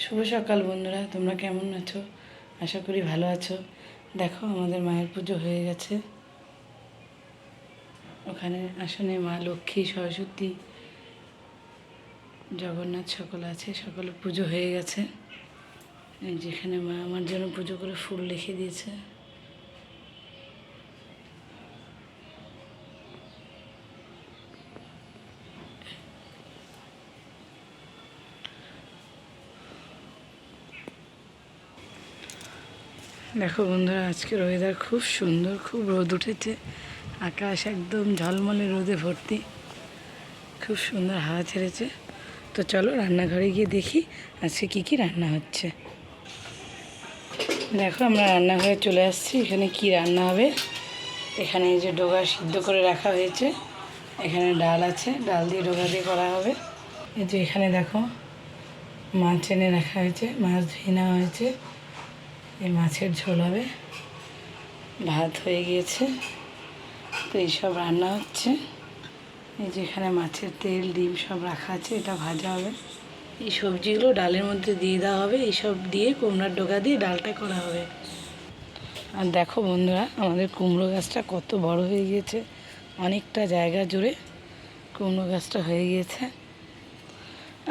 শুভ সকাল বন্ধুরা, তোমরা কেমন আছো? আশা করি ভালো আছো। দেখো, আমাদের মায়ের পুজো হয়ে গেছে। ওখানে আসনে মা লক্ষ্মী, সরস্বতী, জগন্নাথ সকল আছে, সকলে পুজো হয়ে গেছে। যেখানে মা আমার জন্য পুজো করে ফুল লিখে দিয়েছে। দেখো বন্ধুরা, আজকের ওয়েদার খুব সুন্দর, খুব রোদ উঠেছে। আকাশ একদম ঝলমলে রোদে ভর্তি। খুব সুন্দর হাওয়া ছেড়েছে। তো চলো রান্নাঘরে গিয়ে দেখি আজকে কী কী রান্না হচ্ছে। দেখো আমরা রান্নাঘরে চলে আসছি। এখানে কি রান্না হবে? এখানে এই যে ডোগা সিদ্ধ করে রাখা হয়েছে। এখানে ডাল আছে। ডাল দিয়ে ডোগা দিয়ে করা হবে। এই যে এখানে দেখো মাছ এনে রাখা হয়েছে। মাছ ধুয়ে নেওয়া হয়েছে। এই মাছের ঝোল হবে। ভাত হয়ে গিয়েছে। তো এইসব রান্না হচ্ছে। এই যে এখানে মাছের তেল, ডিম সব রাখা আছে, এটা ভাজা হবে। এই সবজিগুলো ডালের মধ্যে দিয়ে দেওয়া হবে। এইসব দিয়ে কুমড়ার ডোকা দিয়ে ডালটা করা হবে। আর দেখো বন্ধুরা, আমাদের কুমড়ো গাছটা কত বড় হয়ে গিয়েছে। অনেকটা জায়গা জুড়ে কুমড়ো গাছটা হয়ে গিয়েছে।